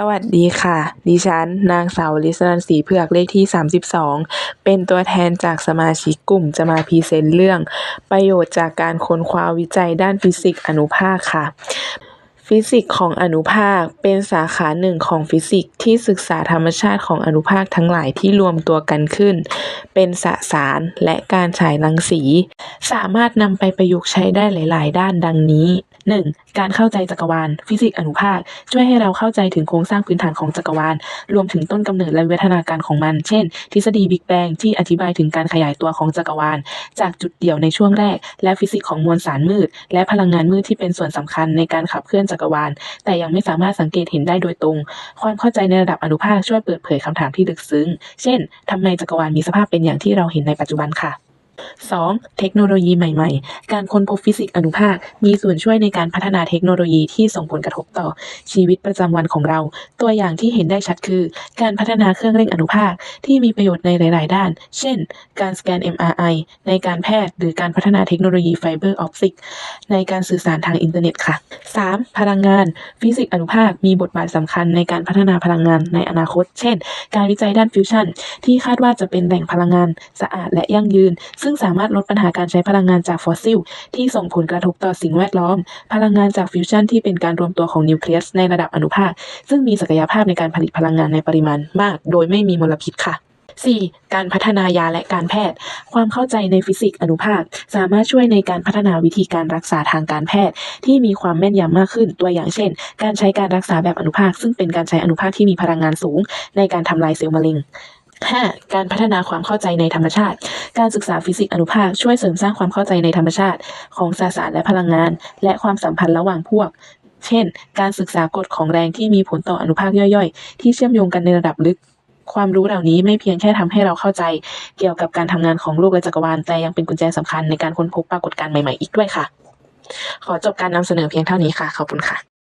สวัสดีค่ะ ดิฉัน นางสาวลิศนันศรีเผือกเลขที่ 32 เป็นตัวแทนจากสมาชิกกลุ่มจะมาพรีเซนต์เรื่อง ประโยชน์จากการค้นคว้าวิจัยด้านฟิสิกส์อนุภาคค่ะ ฟิสิกส์ของอนุภาค เป็นสาขาหนึ่งของฟิสิกส์ที่ศึกษาธรรมชาติของอนุภาคทั้งหลายที่รวมตัวกันขึ้น เป็นสสารและการฉายรังสี สามารถนำไปประยุกต์ใช้ได้หลาย ๆ ด้านดังนี้ 1. การเข้าใจจักรวาล ฟิสิกส์อนุภาค ช่วยให้เราเข้าใจถึงโครงสร้างพื้นฐานของจักรวาล รวมถึงต้นกำเนิดและวิวัฒนาการของมัน เช่น ทฤษฎีบิ๊กแบงที่อธิบายถึงการขยายตัวของจักรวาล จากจุดเดี่ยวในช่วงแรก และฟิสิกส์ของมวลสารมืด และพลังงานมืดที่เป็นส่วนสำคัญในการขับเคลื่อนจักรวาล แต่ยังไม่สามารถสังเกตเห็นได้โดยตรง ความเข้าใจในระดับอนุภาคช่วยเปิดเผยคำถามที่ลึกซึ้ง เช่นทำไมจักรวาลมีสภาพเป็นอย่างที่เราเห็นในปัจจุบันค่ะ 2. เทคโนโลยีใหม่ๆ การค้นพบฟิสิกส์อนุภาค มีส่วนช่วยในการพัฒนาเทคโนโลยีที่ส่งผลกระทบต่อ ชีวิตประจำวันของเรา ตัวอย่างที่เห็นได้ชัดคือ การพัฒนาเครื่องเร่งอนุภาคที่มีประโยชน์ในหลาย ๆ ด้าน เช่น การสแกน MRI ในการแพทย์ หรือการพัฒนาเทคโนโลยีไฟเบอร์ออปติกในการสื่อสารทางอินเทอร์เน็ตค่ะ 3. พลังงาน ฟิสิกส์อนุภาคมีบทบาทสำคัญในการพัฒนาพลังงานในอนาคต เช่น การวิจัยด้านฟิวชั่นที่คาดว่าจะเป็นแหล่งพลังงานสะอาดและยั่งยืนซึ่งึ่งสามารถลดปัญหาการใช้พลังงานจากฟอสซิล ที่ส่งผลกระทบต่อสิ่งแวดล้อม พลังงานจากฟิวชั่นที่เป็นการรวมตัวของนิวเคลียสในระดับอนุภาค ซึ่งมีศักยภาพในการผลิตพลังงานในปริมาณมาก โดยไม่มีมลพิษค่ะ 4. การพัฒนายาและการแพทย์ ความเข้าใจในฟิสิกส์อนุภาค สามารถช่วยในการพัฒนาวิธีการรักษาทางการแพทย์ ที่มีความแม่นยำมากขึ้น ตัวอย่างเช่น การใช้การรักษาแบบอนุภาค ซึ่งเป็นการใช้อนุภาคที่มีพลังงานสูง ในการทำลายเซลล์มะเร็ง 5. การพัฒนาความเข้าใจในธรรมชาติ การศึกษาฟิสิกส์อนุภาคช่วยเสริมสร้างความเข้าใจในธรรมชาติ ของสสารและพลังงาน และความสัมพันธ์ระหว่างพวก เช่น การศึกษากฎของแรงที่มีผลต่ออนุภาคย่อยๆ ที่เชื่อมโยงกันในระดับลึก ความรู้เหล่านี้ไม่เพียงแค่ทำให้เราเข้าใจ เกี่ยวกับการทำงานของโลกและจักรวาล แต่ยังเป็นกุญแจสำคัญในการค้นพบปรากฏการณ์ใหม่ๆอีกด้วยค่ะ ขอจบการนำเสนอเพียงเท่านี้ค่ะ ขอบคุณค่ะ